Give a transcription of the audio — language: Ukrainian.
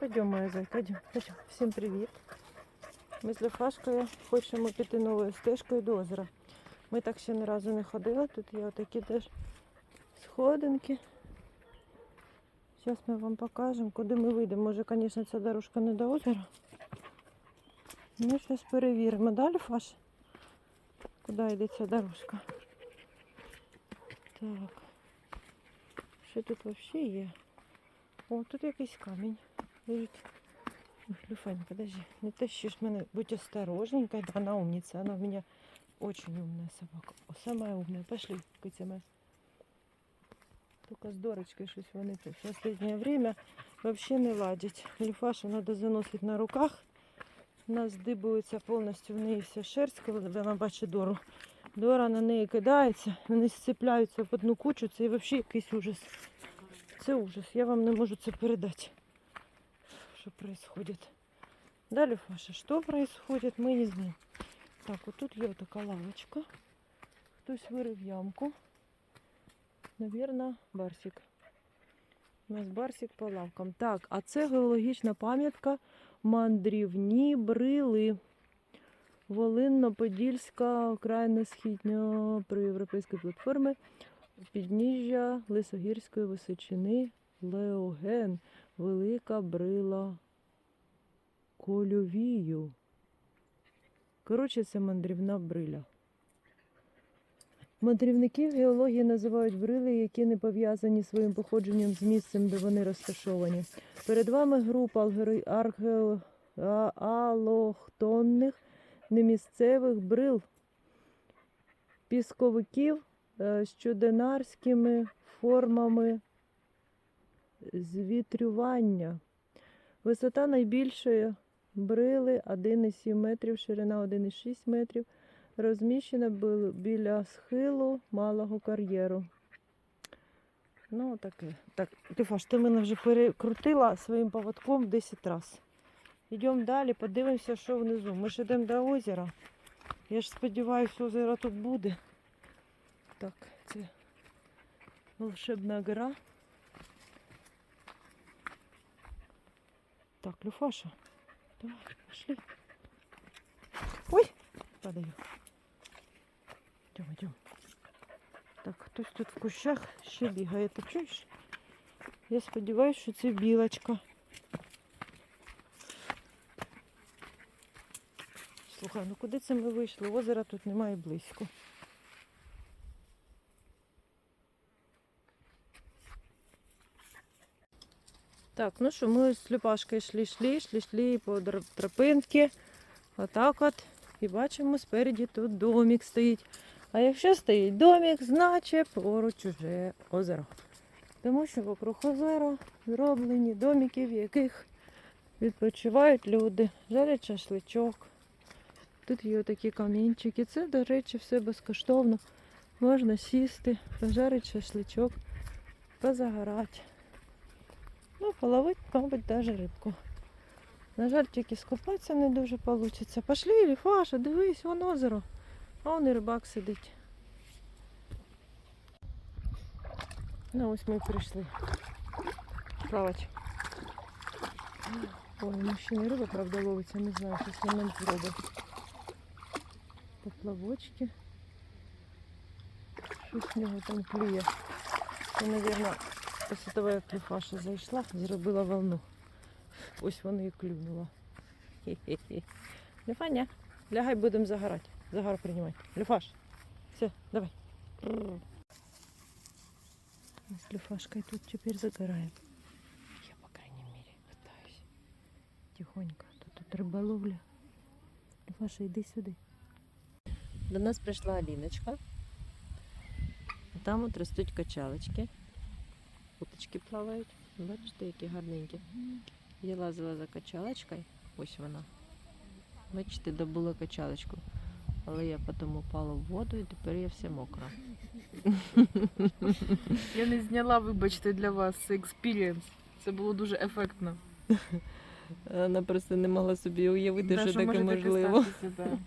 Пойдем, моя зайка, йдем, пойдем. Всім привіт. Ми з Лефашкою хочемо піти новою стежкою до озера. Ми так ще ні разу не ходили. Тут є отакі теж сходинки. Зараз ми вам покажемо, куди ми вийдемо. Може, звісно, ця дорожка не до озера. Ну, зараз перевіримо. Далі Фаш? Куди йде ця дорожка? Так. Що тут взагалі є? О, тут якийсь камінь Ой, Люфань, подожди, не тащишь мене. Будь осторожненькой. Да, она умница. Она у меня очень умная собака. Самая умная. Пошли, Катя моя. Только с Дорочкой щось вони в последнее время вообще не ладять. Люфашу надо заносити на руках. У нас здибується повністю в неї вся шерсть, коли вона бачить Дору. Дора на неї кидається, вони зцепляються в одну кучу. Це взагалі якийсь ужас. Це ужас. Я вам не можу це передати. Что происходит? Далі, Фаша, что происходит, мы не знаем. Так, вот тут є така лавочка. Хтось вирив ямку. Наверно, барсик. У нас барсик по лавкам. Так, а це геологічна пам'ятка мандрівні брили. Волинно-Подільська окраїна східня проєвропейської платформи. Підніжжя Лисогірської височини Леоген. Велика брила кольовію. Коротше, це мандрівна бриля. Мандрівників геології називають брили, які не пов'язані своїм походженням з місцем, де вони розташовані. Перед вами група алгери- алохтонних немісцевих брил, пісковиків е, з чуденарськими формами звітрювання. Висота найбільшої брили 1,7 метрів, ширина 1,6 метрів. Розміщена біля схилу малого кар'єру. Ну, таке. Так, Тифаш, ти мене вже перекрутила своїм поводком 10 разів. Йдемо далі, подивимося, що внизу. Ми ж йдемо до озера. Я ж сподіваюся, озеро тут буде. Так, це волшебна гора. Так, Люфаша, давай, пошли. Ой, падаю. Идем, идем. Так, хтось тут в кущах ще бігає, ти чуєш? Я сподіваюся, що це білочка. Слухай, ну куди це ми вийшли? Озера тут немає близько. Так, ну що, ми з Люпашкою йшли, йшли, йшли, йшли по тропинці. Отак от. І бачимо, спереді тут домик стоїть. А якщо стоїть домик, значить поруч уже озеро. Тому що вокруг озера зроблені домики, в яких відпочивають люди, жарять шашличок. Тут є такі камінчики. Це, до речі, все безкоштовно. Можна сісти, пожарити шашличок, позагорати. Ну, половить, мабуть, даже рибку. На жаль, тільки скупатися не дуже вийде. Пошли, Ліфаша, дивись, вон озеро. А вон і рибак сидить. Ну, ось ми прийшли. Плавати. Ой, ну ще не риба, правда, ловиться, не знаю, щось момент зробить. Поплавочки. Щось в нього там клює. Це, мабуть, Після того, як Люфаша зайшла, зробила волну. Ось вона і клюнула. Люфаня, лягай, будемо загорати. Загар приймати. Люфаш, все, давай. Мы с Люфашкой тут теперь загораем. Я, по крайней мере, пытаюсь. Тихонько. Тут, тут риболовля. Люфаша, йди сюди. До нас прийшла Аліночка. Там от ростуть качалочки. Уточки плавають. Бачите, які гарненькі. Я лазила за качалочкою. Ось вона. Бачите, добула качалочку. Але я потім упала в воду і тепер я вся мокра. Я не зняла, вибачте, для вас експірієнс. Це було дуже ефектно. Вона просто не могла собі уявити, Да, що таке може можливо. статися, да.